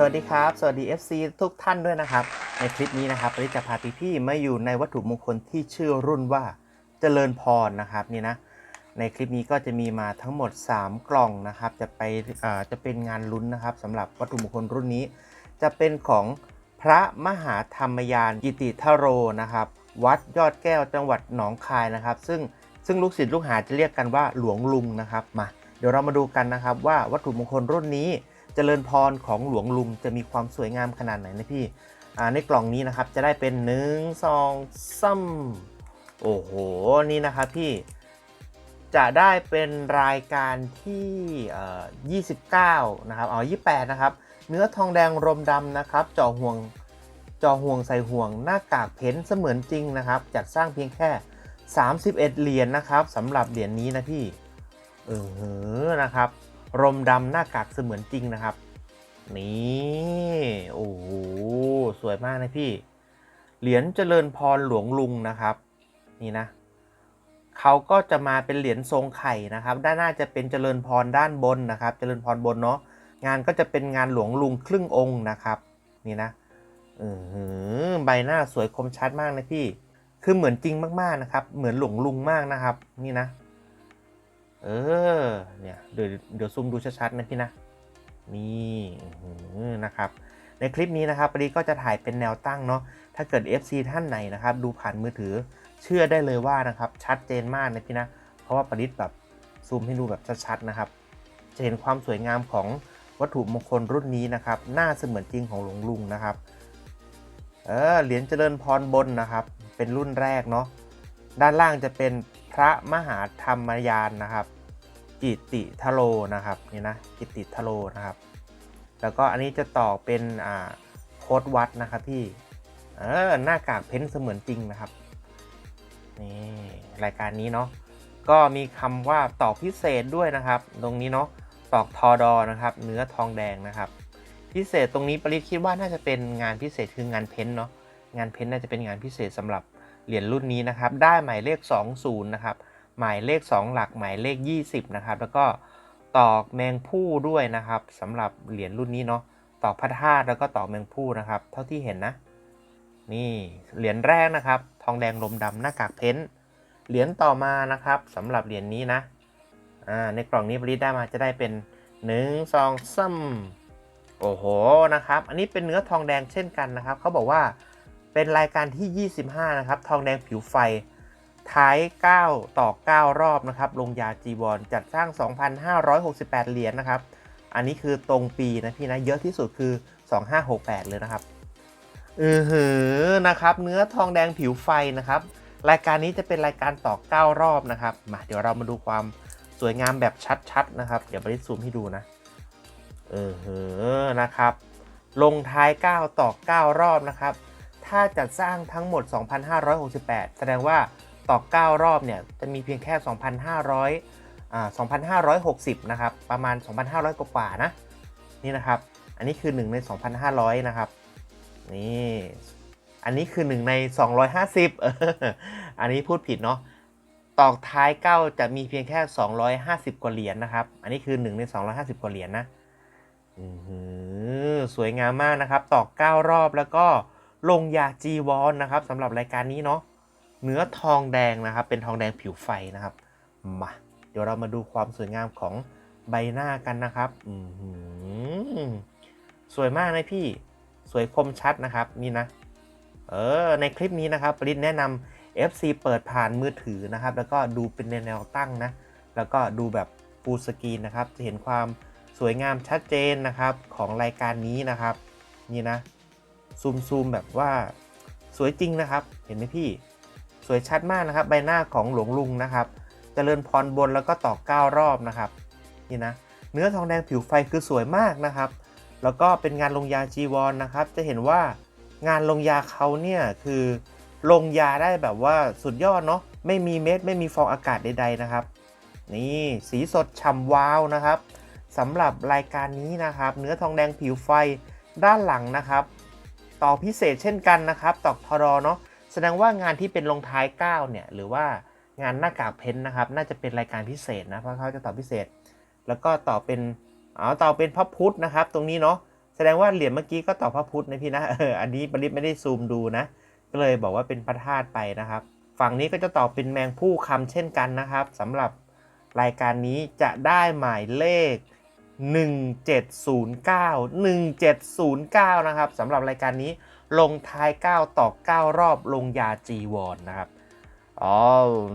สวัสดีครับ สวัสดี FC ทุกท่านด้วยนะครับ ในคลิปนี้นะครับเราจะพาพี่ๆมาอยู่ในวัตถุมงคลที่ชื่อรุ่นว่าเจริญพรนะครับนี่นะในคลิปนี้ก็จะมีมาทั้งหมด 3 กล่องนะครับ จะไปจะเป็นงานลุ้นนะครับสำหรับวัตถุมงคลรุ่นนี้ จะเป็นของพระมหาธรรมยานกิติทโรนะครับ วัดยอดแก้วจังหวัดหนองคายนะครับ ซึ่งซึ่งลูกศิษย์ลูกหาจะเรียกกันว่าหลวงลุงนะครับมาเดี๋ยวเรามาดูกันนะครับว่าวัตถุมงคลรุ่นนี้ เจริญพรของหลวงลุงจะมีความสวยงามขนาดไหนนะพี่ในกล่องนี้นะครับจะได้เป็น1 2 3โอ้โหนี่นะครับพี่จะได้เป็นรายการที่เอ่อ29 นะครับเอ28 นะครับ เนื้อทองแดงรมดำนะครับจ่อห่วงจ่อห่วงใส่ห่วงหน้ากากเพ้นเสมือนจริงนะครับ จัดสร้างเพียงแค่ 31 เหรียญนะครับสำหรับเหรียญนี้นะพี่ เออเหอนะครับ รมดำหน้ากากเสมือนจริงนะครับ นี่โอ้โหสวยมากนะพี่ เหรียญเจริญพรหลวงลุงนะครับ นี่นะเขาก็จะมาเป็นเหรียญทรงไข่นะครับ ด้านหน้าจะเป็นเจริญพรด้านบนนะครับ เจริญพรบนเนาะงานก็จะเป็นงานหลวงลุงครึ่งองค์นะครับ นี่นะเออหือใบหน้าสวยคมชัดมากนะพี่ คือเหมือนจริงมากๆนะครับ เหมือนหลวงลุงมากนะครับ นี่นะ เออ เนี่ย เดี๋ยวเดี๋ยวซูมดูชัดๆนะพี่นะ นี่นะครับ ในคลิปนี้นะครับปรีก็จะถ่ายเป็นแนวตั้งเนาะ ถ้าเกิด FC ท่านไหนนะครับ ดูผ่านมือถือ เชื่อได้เลยว่านะครับ ชัดเจนมากนะพี่นะ เพราะว่าปริศแบบซูมให้ดูแบบชัดๆนะครับ จะเห็นความสวยงามของวัตถุมงคลรุ่นนี้นะครับ หน้าเสมือนจริงของหลวงลุงนะครับ เออ เหรียญเจริญพรบนนะครับ เป็นรุ่นแรกเนาะ ด้านล่างจะเป็น ระมหาธรรมยานนะครับกิติทโลนะครับนี่นะกิติทโลนะครับ แล้วก็อันนี้จะต่อเป็นอ่าโคดวัดนะครับพี่เออหน้ากากเพ้นเสมือนจริงนะครับนี่รายการนี้เนาะก็มีคำว่าตอกพิเศษด้วยนะครับ ตรงนี้เนาะตอกทอดอนะครับ เนื้อทองแดงนะครับ พิเศษตรงนี้ปริศคิดว่าน่าจะเป็นงานพิเศษคืองานเพ้นเนาะงานเพ้นน่าจะเป็นงานพิเศษสำหรับ เหรียญรุ่นนี้นะครับ ได้หมายเลข 20 นะครับ หมายเลข 2 หลักหมายเลข 20 นะครับ แล้วก็ตอกแมงผู้ด้วยนะครับสำหรับเหรียญรุ่นนี้เนาะตอกพระธาตุแล้วก็ตอกแมงผู้นะครับ เท่าที่เห็นนะ นี่เหรียญแรกนะครับ ทองแดงลมดำหน้ากากเพ้นเหรียญต่อมานะครับสำหรับเหรียญนี้นะอ่าในกล่องนี้บริษได้มาจะได้เป็น1 2 3โอ้โหนะครับ อันนี้เป็นเนื้อทองแดงเช่นกันนะครับ เขาบอกว่า เป็นรายการที่ 25 นะครับ ทองแดงผิวไฟ ท้าย 9 ต่อ 9 รอบนะครับ ลงยาจีวรจัดสร้าง 2,568 เหรียญนะครับ อันนี้คือตรงปีนะพี่นะ เยอะที่สุดคือ 2568 เลยนะครับอือหือนะครับ เนื้อทองแดงผิวไฟนะครับ รายการนี้จะเป็นรายการต่อ 9 รอบนะครับ มาเดี๋ยวเรามาดูความสวยงามแบบชัดๆนะครับ เดี๋ยวบริซูมให้ดูนะ เออหือนะครับ ลงท้าย 9 ต่อ 9 รอบนะครับ ถ้าจัดสร้างทั้งหมด 2,568 แสดงว่าต่อ 9 รอบเนี่ยจะมีเพียงแค่ 2,500อ่า2,560 นะครับ ประมาณ 2,500 กว่าๆนะ นี่นะครับ อันนี้คือ 1 ใน 2,500 นะครับ นี่ อันนี้คือ 1 ใน 250 อันนี้พูดผิดเนาะตอกท้าย 9 จะมีเพียงแค่ 250 กว่าเหรียญนะครับ อันนี้คือ 1 ใน 250 กว่าเหรียญนะอือสวยงามมากนะครับ ตอก 9 รอบแล้วก็ ลงยาจีวรนนะครับสำหรับรายการนี้เนาะเนื้อทองแดงนะครับ เป็นทองแดงผิวไฟนะครับมาเดี๋ยวเรามาดูความสวยงามของใบหน้ากันนะครับอืสวยมากนะพี่สวยคมชัดนะครับนี่นะ เออในคลิปนี้นะครับปริศแนะนำ FC เปิดผ่านมือถือนะครับ แล้วก็ดูเป็นแนวตั้งนะ แล้วก็ดูแบบฟูลสกรีนนะครับ จะเห็นความสวยงามชัดเจนนะครับของรายการนี้นะครับ นี่นะ ซูมซูมแบบว่าสวยจริงนะครับ เห็นไหมพี่ สวยชัดมากนะครับ ใบหน้าของหลวงลุงนะครับจเจริญพรบนแล้วก็ต่อ9รอบนะครับ นี่นะ เนื้อทองแดงผิวไฟคือสวยมากนะครับ แล้วก็เป็นงานลงยาจีวรนนะครับ จะเห็นว่างานลงยาเขาเนี่ยคือลงยาได้แบบว่าสุดยอดเนาะ ไม่มีเม็ด ไม่มีฟองอากาศใดๆนะครับ นี่สีสดฉ่ำวาวนะครับสำหรับรายการนี้นะครับ เนื้อทองแดงผิวไฟด้านหลังนะครับ ต่อพิเศษเช่นกันนะครับต่อทรอเนาะแสดงว่างานที่เป็นลงท้าย 9 เนี่ย หรือว่างานหน้ากากเพ้นนะครับ น่าจะเป็นรายการพิเศษนะเพราะเขาจะต่อพิเศษ แล้วก็ต่อเป็นเอต่อเป็นพระพุทธนะครับ ตรงนี้เนาะแสดงว่าเหรียญเมื่อกี้ก็ต่อพระพุทธนะพี่นะเอออันนี้ปริศไม่ได้ซูมดูนะก็เลยบอกว่าเป็นพระธาตุไปนะครับ ฝั่งนี้ก็จะต่อเป็นแมงผู้คำเช่นกันนะครับสำหรับรายการนี้จะได้หมายเลข 1709 1709 นะครับสำหรับรายการนี้ลงท้าย 9 ต่อ 9 รอบลงยาจีวรนนะครับอ๋อ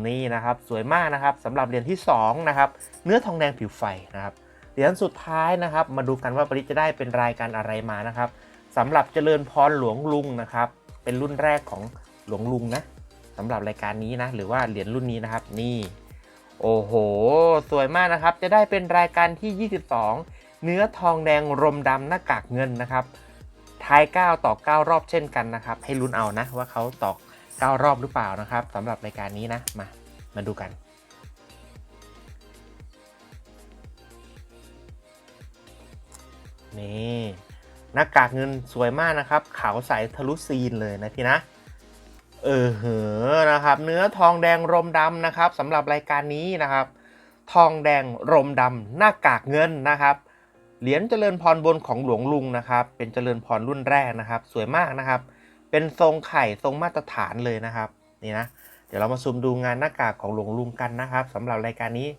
นี่นะครับสวยมากนะครับสำหรับเหรียญที่2นะครับเนื้อทองแดงผิวไฟนะครับเหรียญสุดท้ายนะครับมาดูกันว่าปริจะได้เป็นรายการอะไรมานะครับสำหรับเจริญพรหลวงลุงนะครับเป็นรุ่นแรกของหลวงลุงนะสำหรับรายการนี้นะหรือว่าเหรียญรุ่นนี้นะครับนี่ โอ้โห สวยมากนะครับ จะได้เป็นรายการที่ 22 เนื้อทองแดงรมดำหน้ากากเงินนะครับ ท้าย 9 ต่อ 9 รอบเช่นกันนะครับ ให้ลุ้นเอานะว่าเขาตอก 9 รอบหรือเปล่านะครับสำหรับรายการนี้นะ มา มาดูกัน นี่หน้ากากเงินสวยมากนะครับ ขาวใสทะลุซีนเลยนะพี่นะ เออเหอนะครับ เนื้อทองแดงรมดำนะครับสำหรับรายการนี้นะครับ ทองแดงรมดำหน้ากากเงินนะครับเหรียญเจริญพรบนของหลวงลุงนะครับ เป็นเจริญพรรุ่นแรกนะครับ สวยมากนะครับ เป็นทรงไข่ทรงมาตรฐานเลยนะครับนี่นะเดี๋ยวเรามาซูมดูงานหน้ากากของหลวงลุงกันนะครับสำหรับรายการนี้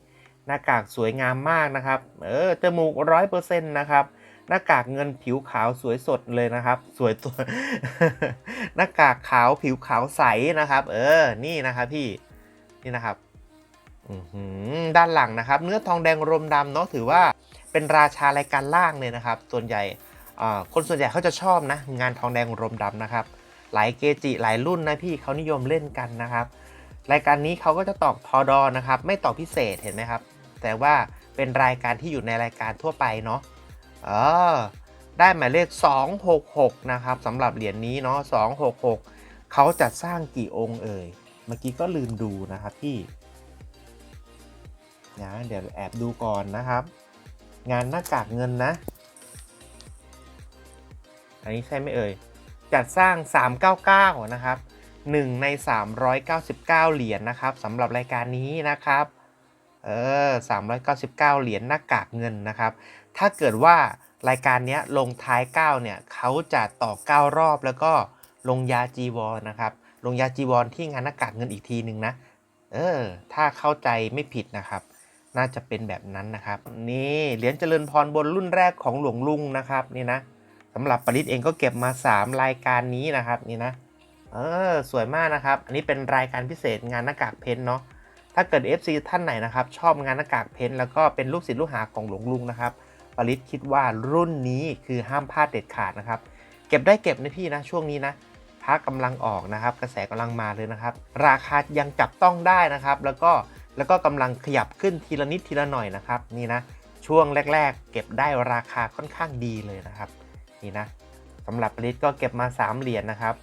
หน้ากากสวยงามมากนะครับ เออจมูกร้อยเปอร์เซ็นต์นะครับ หน้ากากเงินผิวขาวสวยสดเลยนะครับ สวยตัวหน้ากากขาวผิวขาวใสนะครับ เออนี่นะครับพี่นี่นะครับอื้อหือด้านหลังนะครับ เนื้อทองแดงรมดำเนาะถือว่าเป็นราชารายการล่างเลยนะครับ ส่วนใหญ่อ่าคนส่วนใหญ่เขาจะชอบนะ งานทองแดงรมดำนะครับ หลายเกจิหลายรุ่นนะพี่เขานิยมเล่นกันนะครับ รายการนี้เขาก็จะตอบทอดอนะครับ ไม่ตอบพิเศษเห็นไหมครับ แต่ว่าเป็นรายการที่อยู่ในรายการทั่วไปเนาะ อได้หมายเลข 266 นะครับสำหรับเหรียญนี้เนาะ266 เขาจะสร้างกี่องค์เอ่ย เมื่อกี้ก็ลืมดูนะครับพี่นะเดี๋ยวแอบดูก่อนนะครับ งานหน้ากากเงินนะ อันนี้ใช่ไหมเอ่ย จัดสร้าง 399 นะครับ 1 ใน 399 เหรียญนะครับสำหรับรายการนี้นะครับ เออ 399 เหรียญหน้ากากเงินนะครับ ถ้าเกิดว่ารายการนี้ลงท้าย 9 เนี่ยเขาจะต่อ 9 รอบแล้วก็ลงยาจีวรนะครับ ลงยาจีวรที่งานหน้ากากเงินอีกทีหนึ่งนะ เออ ถ้าเข้าใจไม่ผิดนะครับ น่าจะเป็นแบบนั้นนะครับ นี่เหรียญเจริญพรบนรุ่นแรกของหลวงลุงนะครับนี่นะสำหรับปริศเองก็เก็บมา 3 รายการนี้นะครับนี่นะ เออ สวยมากนะครับ อันนี้เป็นรายการพิเศษงานหน้ากากเพ้นเนาะ ถ้าเกิด FC ท่านไหนนะครับ ชอบงานหน้ากากเพ้นแล้วก็เป็นลูกศิษย์ลูกหาของหลวงลุงนะครับ ปริศคิดว่ารุ่นนี้คือห้ามพลาดเด็ดขาดนะครับ เก็บได้เก็บนะพี่นะช่วงนี้นะพระกำลังออกนะครับ กระแสกำลังมาเลยนะครับ ราคายังจับต้องได้นะครับ แล้วก็แล้วก็กำลังขยับขึ้นทีละนิดทีละหน่อยนะครับ นี่นะช่วงแรก ๆ เก็บได้ราคาค่อนข้างดีเลยนะครับ นี่นะสำหรับปริศก็เก็บมา 3 เหรียญนะครับ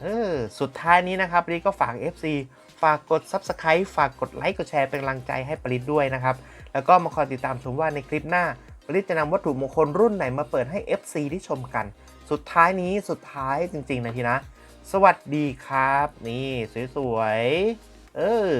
เออสุดท้ายนี้นะครับปริศก็ฝาก FC ฝากกด Subscribe ฝากกดไลค์กดแชร์เป็นกำลังใจให้ปริศด้วยนะครับ แล้วก็มาคอยติดตามชมว่าในคลิปหน้า รีบจะนำวัตถุมงคลรุ่นไหนมาเปิดให้ FC ที่ชมกัน สุดท้ายนี้สุดท้ายจริง ๆ นะพี่นะ สวัสดีครับ นี่ สวย ๆ เออ